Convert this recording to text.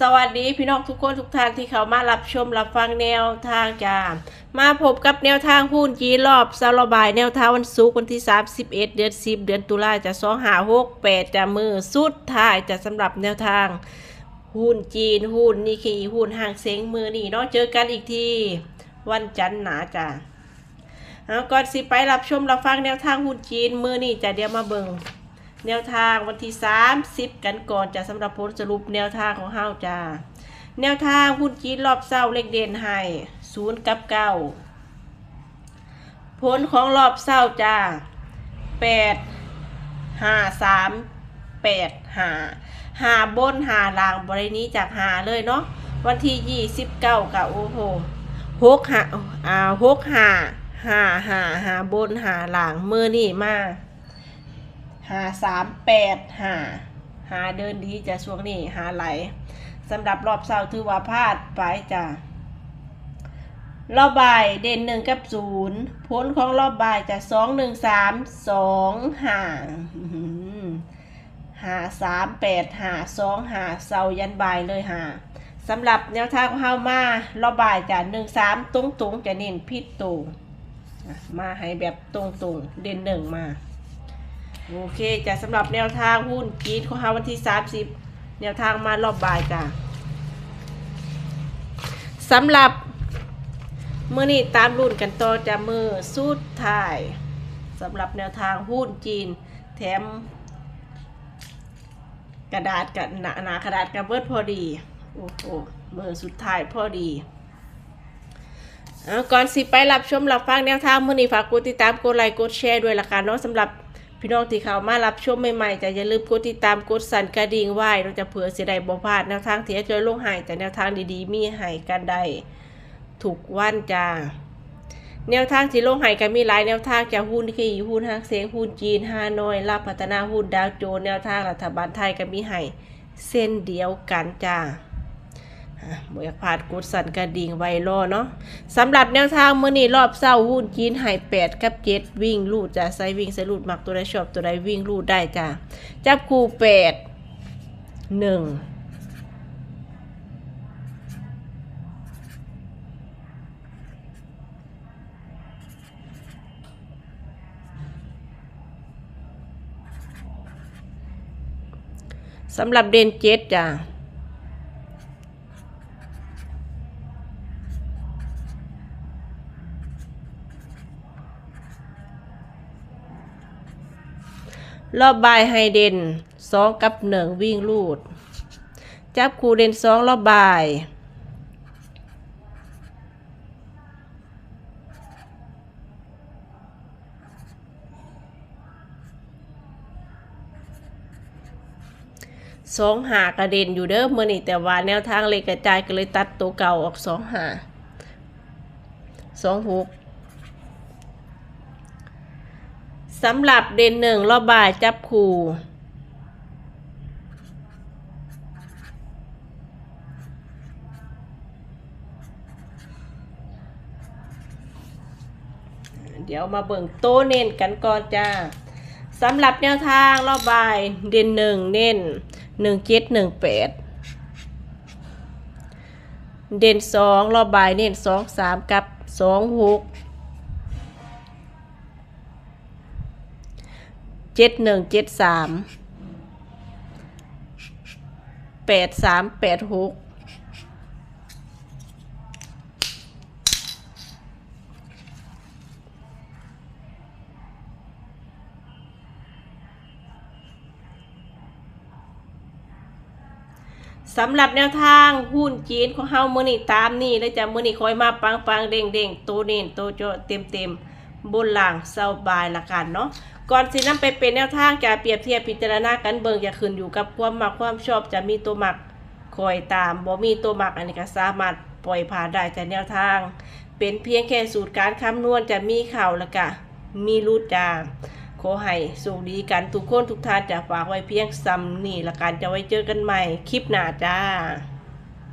สวัสดีพี่น้องทุกคนทุกท่านที่เขามารับชมรับฟังแนวทางจามาพบกับแนวทางหุ้นจีนรอบซาลบายแนวทางวันศุกร์วันที่ 31 เดือน 10 เดือนตุลาจะ2หา6 8จะมือสุดท้ายจะสำหรับแนวทาง หุ้นจีนหุ้นนิเคอีหุ้นห่างเซ็งมือนี่เนาะเจอกันอีกทีวันจันทร์หนาจ้าเอาก่อนสิไปรับชมรับฟังแนวทางหุ้นจีนมือนี่จะเดี๋ยวมาเบิ่ง แนวทางวันที่ 30 กันก่อนจะสำหรับผลสรุปแนวทางของเฮาจ้าแนวทางหุ้นจีนรอบเศร้าเลขเด่นให้ศูนย์กับเก้าผลของรอบเศร้าจ้าแปดห้าสามแปดห้าห้าบนห้าล่างบรินี้จากหาเลยเนาะวันที่ยี่สิบเก้ากับโอ้โหหกห้าอ่าหกห้าห้าห้าห้าบนห้าล่างมือนี่มา หาสามแปดหาหาเดินดีจะช่วงนี้หาไหลสำหรับรอบเสาร์ถือว่าพลาดไปจ้ะรอบบ่ายเด่นหนึ่งกับศูนย์ผลของรอบบ่ายจะสองหนึ่งสามสองหาหาสามแปดหาสองหาเสาร์ยันบ่ายเลยหาสำหรับแนวทางของเฮามารอบบ่ายจะหนึ่งสามตรงตรงๆจะเน้นพิษตูมาให้แบบตรงตรงๆเด่นหนึ่งมา โอเคจ้ะสำหรับแนวทางหุ้นจีนของเราวันที่ 30 แนวทางมารอบบ่ายจ้ะสำหรับเมื่อนี้ตามรุ่นกันต่อจะมือสุดท้ายสำหรับแนวทางหุ้นจีน แถม กระดาษกับหนาหนากระดาษกับเบิร์ดพอดีโอ้โหมือสุดท้ายพอดีก่อนสิไปรับชมรับฟังแนวทางมื่อนี้ฝากกดติดตามกดไลค์กดแชร์ด้วยละกันเนาะสำหรับ พี่น้องที่เขามารับชมใหม่ๆจะอย่าลืมกดติดตามกดสั่นกระดิ่งไว้เราจะเผื่อเสียดายบ่พลาดแนวทางที่จะจอยลงใหายแต่แนวทางดีๆ มีให้กันได้ถูกวันจ้าแนวทางที่ลงหายก็มีหลายแนวทางจากหุ้นที่หุ้นห้างเสียงหุ้นจีนฮานอยรับพัฒนาหุ้นดาวโจนส์แนวทางรัฐบาลไทยก็มีให้เส้นเดียวกันจ้า อะบ่อยากพลาดกดสั่นกระดิ่งไวรอเนาะสำหรับแนวทางมื้อนี้รอบเช้าหุ้นจีนให้8กับ7วิ่งลูดจะใส่วิ่งใส่ลูดมักตัวใดชอบตัวใดวิ่งลูดได้จ้ะจับคู่8 1สำหรับเด่นเจ็ดจ้ะ รอบบายให้เด่นสองกับหนึ่งวิ่งลูด จับคู่เด่นสองรอบบาย สองหากระเด็นอยู่เด้อเมื่อนี่แต่ว่าแนวทางเลยกระจายก็เลยตัดตัวเก่าออกสองหาสองหก สำหรับเด่นหนึ่งรอบบ่ายจับคู่เดี๋ยวมาเบิ่งโต้เน้นกันก่อนจ้าสำหรับแนวทางรอบบ่ายเด่นหนึ่งเน้นหนึ่งเจ็ดหนึ่งแปดเด่นสองรอบบ่ายเน้นสองสามกับสองหก เจ็ดหนึ่งเจ็ดสามแปดสามแปดหกสำหรับแนวทางหุ้นจีนของเฮามือนี้ตามนี่แล้วจะมือนี้คอยมาปังปังเด้งเด้งโตเน้นโตโจเต็มเต็ม บนหล่างเซาบายละกันเนาะก่อนสินำไปเป็นแนวทางจะเปรียบเทียบพิจารณากันเบิ่งจะขึ้นอยู่กับความมักความชอบจะมีตัวมักคอยตามบ่มีตัวมักอันนี้ก็สามารถปล่อยผ่านได้จากแนวทาง เป็นเพียงแค่สูตรการคำนวณจะมีเข่าล้วก็มีรูดจางขอให้สุขดีกันทุกคนทุกท่านจะฝากไว้เพียงซ้ำนี่ละกันจะไว้เจอกันใหม่คลิปหน้าจ้า